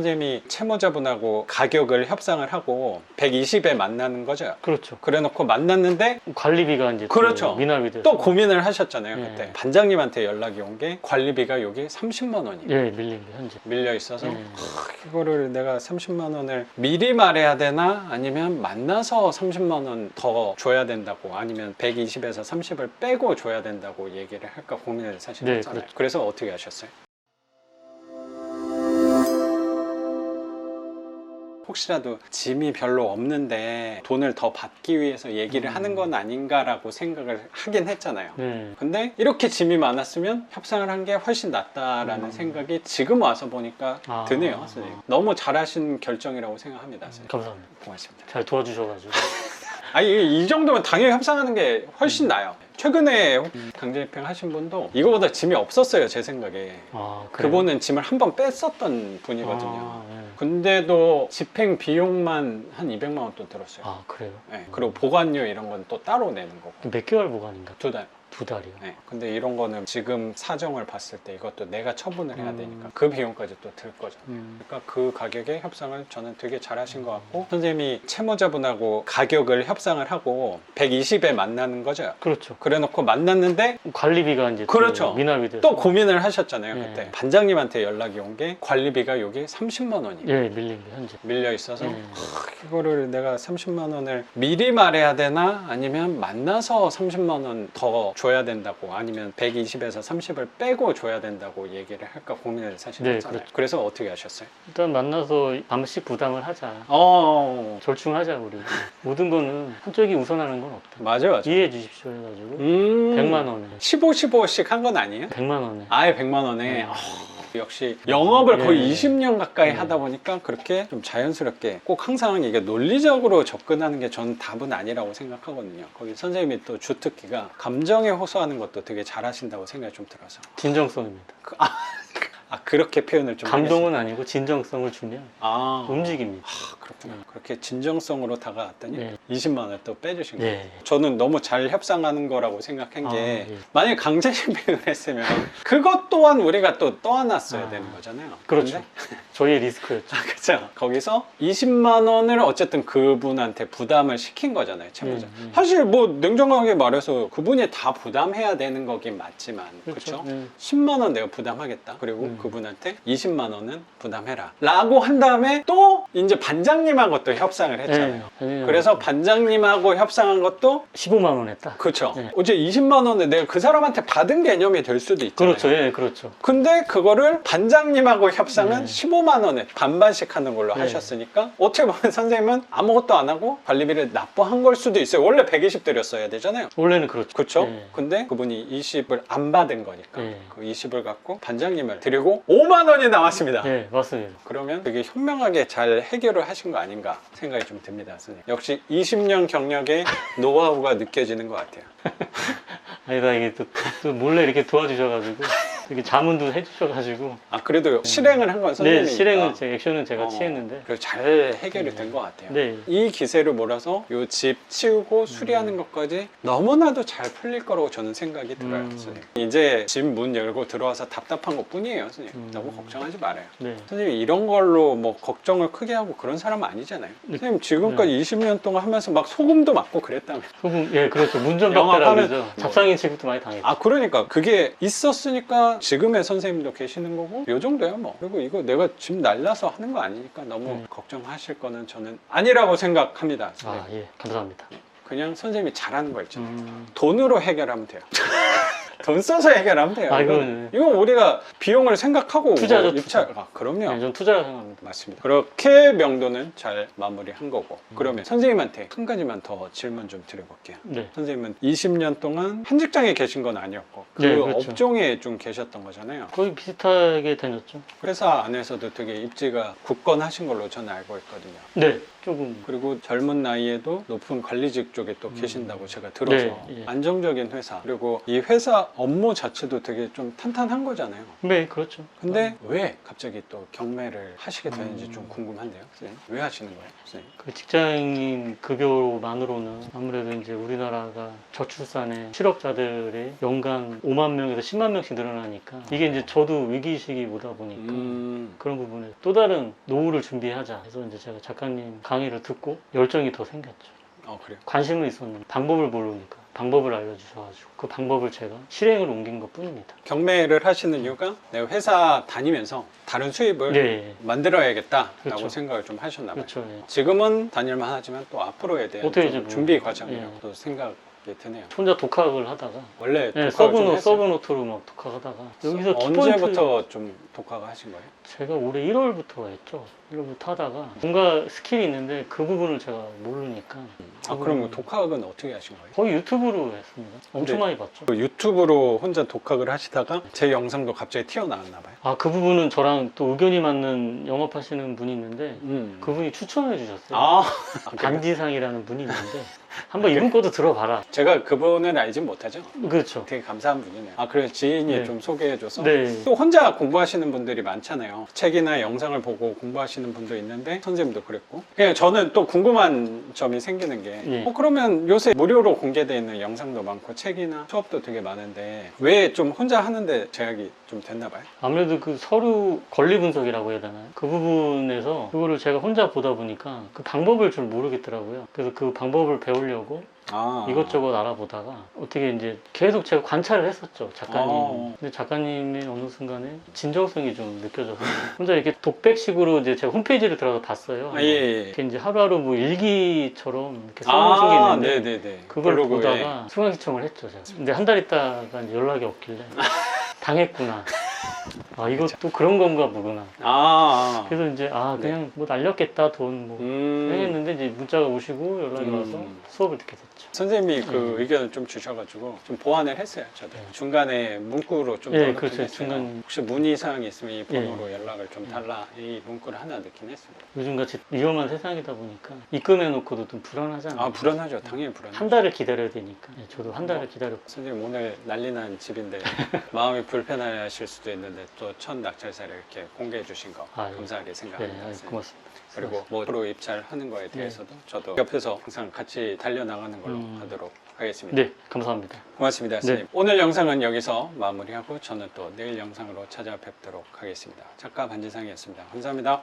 선생님이 채무자분하고 가격을 협상을 하고 120에 만나는 거죠. 그렇죠. 그래 놓고 만났는데 관리비가 이제 또 그렇죠. 미납이 돼서 또 고민을 하셨잖아요. 네. 그때 반장님한테 연락이 온 게 관리비가 여기 30만 원이 예 밀린 게 현재. 밀려 있어서 네. 하, 이거를 내가 30만 원을 미리 말해야 되나 아니면 만나서 30만 원 더 줘야 된다고 아니면 120에서 30을 빼고 줘야 된다고 얘기를 할까 고민을 사실 네, 했잖아요. 그렇죠. 그래서 어떻게 하셨어요? 혹시라도 짐이 별로 없는데 돈을 더 받기 위해서 얘기를 음. 하는 건 아닌가라고 생각을 하긴 했잖아요. 네. 근데 이렇게 짐이 많았으면 협상을 한 게 훨씬 낫다라는 음. 생각이 지금 와서 보니까 아. 드네요, 선생님. 너무 잘하신 결정이라고 생각합니다, 선생님. 감사합니다. 고맙습니다. 잘 도와주셔가지고. 아니 이, 이 정도면 당연히 협상하는 게 훨씬 나아요. 최근에 강제입행 하신 분도 이거보다 짐이 없었어요, 제 생각에. 아 그래요? 그분은 짐을 한 번 뺐었던 분이거든요. 아, 예. 근데도 집행 비용만 한 200만 원 또 들었어요. 아 그래요? 네, 그리고 보관료 이런 건 또 따로 내는 거고. 몇 개월 보관인가? 두 달. 두 달이요. 네. 근데 이런 거는 지금 사정을 봤을 때 이것도 내가 처분을 해야 음. 되니까 그 비용까지 또 들 거죠. 음. 그러니까 그 가격에 협상을 저는 되게 잘하신 것 같고 선생님이 채무자분하고 가격을 협상을 하고 120에 만나는 거죠. 그렇죠. 그래 놓고 만났는데 관리비가 이제 또 그렇죠. 미납이 돼서 또 고민을 하셨잖아요. 네. 그때 반장님한테 연락이 온 게 관리비가 여기 30만 원이 예 밀린 게 현재. 밀려 있어서 예. 하, 이거를 내가 30만 원을 미리 말해야 되나 아니면 만나서 30만 원 더 줘야 된다고 아니면 120에서 30을 빼고 줘야 된다고 얘기를 할까 고민을 사실 네, 했잖아요. 그렇죠. 그래서 어떻게 하셨어요? 일단 만나서 반씩 부담을 하자. 어 절충하자 우리. 모든 거는 한쪽이 우선하는 건 없다. 맞아 맞아. 이해해 주십시오 해가지고 음 100만 원에 15, 15씩 한 건 아니에요? 100만 원에 아예 100만 원에 네. 어, 역시 영업을 거의 예. 20년 가까이 예. 하다 보니까 그렇게 좀 자연스럽게 꼭 항상 이게 논리적으로 접근하는 게 저는 답은 아니라고 생각하거든요. 거기 선생님이 또 주특기가 감정에 호소하는 것도 되게 잘하신다고 생각이 좀 들어서 진정성입니다. 아 그렇게 표현을 좀 감동은 아니고 진정성을 주면. 아, 움직입니다. 아, 그렇구나. 그렇게 진정성으로 다가왔더니 네. 20만 원을 또 빼주신 거예요. 네. 저는 너무 잘 협상하는 거라고 생각한 아, 게 예. 만약에 강제집행을 했으면 그것 또한 우리가 또 떠안았어야 아. 되는 거잖아요. 그렇죠. 저희의 리스크였죠. 그렇죠. 거기서 20만 원을 어쨌든 그분한테 부담을 시킨 거잖아요, 채무자. 음, 음. 사실 뭐 냉정하게 말해서 그분이 다 부담해야 되는 거긴 맞지만 그렇죠. 네. 10만 원 내가 부담하겠다. 그리고 음. 그분한테 20만 원은 부담해라. 라고 한 다음에 또 이제 반장님하고 또 협상을 했잖아요. 네. 그래서 반장님하고 협상한 것도 15만 원 했다. 그렇죠. 네. 어제 20만 원을 내가 그 사람한테 받은 개념이 될 수도 있잖아요. 그렇죠. 예, 그렇죠. 근데 그거를 반장님하고 협상은 네. 15만 원에 반반씩 하는 걸로 네. 하셨으니까 어떻게 보면 선생님은 아무것도 안 하고 관리비를 납부한 걸 수도 있어요. 원래 120 드렸어야 되잖아요. 원래는 그렇죠. 그렇죠? 네. 근데 그분이 20을 안 받은 거니까 네. 그 20을 갖고 반장님을 드리고 5만 원이 남았습니다. 예, 맞습니다. 그러면 되게 현명하게 잘 해결을 하신 거 아닌가 생각이 좀 듭니다, 선생님. 역시 20년 경력의 노하우가 느껴지는 것 같아요. 아니다 이게 또, 또 몰래 이렇게 도와주셔가지고 이렇게 자문도 해주셔가지고 아 그래도 실행을 한건네 선생님이니까. 실행은 제 액션은 제가 어, 취했는데 그래서 잘 해결이 된 것 같아요. 네 이 기세를 몰아서 요집 치우고 수리하는 것까지 너무나도 잘 풀릴 거라고 저는 생각이 들어요, 음. 선생님. 이제 집 문 열고 들어와서 답답한 것 뿐이에요, 선생님. 음. 너무 걱정하지 말아요. 네. 선생님 이런 걸로 뭐 걱정을 크게 하고 그런 사람 아니잖아요. 네. 선생님 지금까지 20년 동안 하면서 막 소금도 맞고 그랬다며. 소금 예 그렇죠 문전박대라 영업하면 그러죠 뭐- 잡상인 취급도 많이 당했죠 아 그러니까 그게 있었으니까 지금의 선생님도 계시는 거고 요 정도야 뭐. 그리고 이거 내가 집 날라서 하는 거 아니니까 너무 네. 걱정하실 거는 저는 아니라고 생각합니다. 선생님. 아예 감사합니다 그냥 선생님이 잘하는 거 있잖아요. 음, 돈으로 해결하면 돼요. 돈 써서 해결하면 돼요. 아, 이건, 이건 우리가 비용을 생각하고 투자죠, 뭐 투자. 아, 그럼요. 네, 전 투자라 생각합니다 맞습니다. 그렇게 명도는 잘 마무리한 거고. 음. 그러면 선생님한테 한 가지만 더 질문 좀 드려볼게요. 네 선생님은 20년 동안 한 직장에 계신 건 아니었고 그 네, 그렇죠. 업종에 좀 계셨던 거잖아요. 거의 비슷하게 다녔죠 회사 안에서도 되게 입지가 굳건하신 걸로 저는 알고 있거든요. 네 조금 그리고 젊은 나이에도 높은 관리직 쪽에 또 계신다고 제가 들어서 네, 예. 안정적인 회사 그리고 이 회사 업무 자체도 되게 좀 탄탄한 거잖아요. 네, 그렇죠. 근데 왜 갑자기 또 경매를 하시게 되는지 음. 좀 궁금한데요, 선생님. 왜 하시는 거예요, 선생님? 그 직장인 급여만으로는 아무래도 이제 우리나라가 저출산의 실업자들의 연간 5만 명에서 10만 명씩 늘어나니까 이게 이제 저도 위기의식이 오다 보니까 음, 그런 부분에 또 다른 노후를 준비하자 해서 이제 제가 작가님 강의를 듣고 열정이 더 생겼죠. 어 그래요. 관심은 있었는데 방법을 모르니까 방법을 알려주셔가지고 그 방법을 제가 실행을 옮긴 것 뿐입니다. 경매를 하시는 이유가 내가 회사 다니면서 다른 수입을 네, 만들어야겠다라고 그렇죠. 생각을 좀 하셨나 봐요. 그렇죠. 예. 지금은 다닐만 하지만 또 앞으로에 대한 어떻게 좀좀 준비 뭐, 과정이라고 예. 또 생각 이 드네요. 혼자 독학을 하다가 원래 네, 서브노? 서브노트로 막 독학하다가 여기서 언제부터 좀 독학을 하신 거예요? 제가 올해 1월부터 했죠. 1월부터 하다가 뭔가 스킬이 있는데 그 부분을 제가 모르니까 아 그럼 독학은 어떻게 하신 거예요? 거의 유튜브로 했습니다. 엄청 많이 봤죠. 그 유튜브로 혼자 독학을 하시다가 제 영상도 갑자기 튀어나왔나 봐요. 아 그 부분은 저랑 또 의견이 맞는 영업하시는 분이 있는데 음. 그분이 추천해 주셨어요. 아 안지상이라는 분이 있는데 한번 이분 것도 들어봐라. 제가 그분을 알진 못하죠. 그렇죠. 되게 감사한 분이네요. 아 그래서 지인이 네. 좀 소개해줘서 네. 또 혼자 공부하시는 분들이 많잖아요. 책이나 영상을 보고 공부하시는 분도 있는데 선생님도 그랬고. 그냥 저는 또 궁금한 점이 생기는 게, 예. 어 그러면 요새 무료로 공개되어 있는 영상도 많고 책이나 수업도 되게 많은데 왜 좀 혼자 하는데 제약이 좀 됐나 봐요? 아무래도 그 서류 권리 분석이라고 해야 되나요? 그 부분에서 그거를 제가 혼자 보다 보니까 그 방법을 좀 모르겠더라고요. 그래서 그 방법을 배우 려고 아 이것저것 알아보다가 어떻게 이제 계속 제가 관찰을 했었죠 작가님. 어. 근데 작가님의 어느 순간에 진정성이 좀 느껴져서 혼자 이렇게 독백식으로 이제 제가 홈페이지를 들어가서 봤어요. 아, 예, 예. 이렇게 이제 하루하루 뭐 일기처럼 이렇게 써놓으신 게 아, 있는데 네네네. 그걸 블로그에. 보다가 수강 신청을 했죠. 제가. 근데 한 달 있다가 이제 연락이 없길래 당했구나. 아 이거 또 그런 건가 보구나. 아, 아. 그래서 이제 아 그냥 뭐 날렸겠다 돈 뭐. 음. 했는데 이제 문자가 오시고 연락이 음. 와서 수업을 듣게 됐죠. 선생님이 그 음. 의견을 좀 주셔가지고 좀 보완을 했어요. 저도 네. 중간에 문구로 좀 예, 넣어놓긴 그렇죠. 했어요. 중간- 혹시 문의 사항이 있으면 이 예. 번호로 연락을 좀 달라 이 문구를 하나 넣긴 했습니다. 요즘같이 위험한 세상이다 보니까 입금해놓고도 좀 불안하잖아요. 아 불안하죠. 당연히 불안하죠. 한 달을 기다려야 되니까. 네, 저도 한 달을 기다렸고. 선생님 오늘 난리난 집인데 마음이 불편하실 수도 있는데 또첫 낙찰사를 이렇게 공개해 주신 거 아, 예. 감사하게 네, 생각합니다. 아이, 선생님. 고맙습니다. 그리고 뭐 프로 입찰하는 거에 대해서도 저도 옆에서 항상 같이 달려나가는 걸로 음. 하도록 하겠습니다. 네, 감사합니다. 고맙습니다, 네. 선생님. 오늘 영상은 여기서 마무리하고 저는 또 내일 영상으로 찾아뵙도록 하겠습니다. 작가 반지상이었습니다. 감사합니다.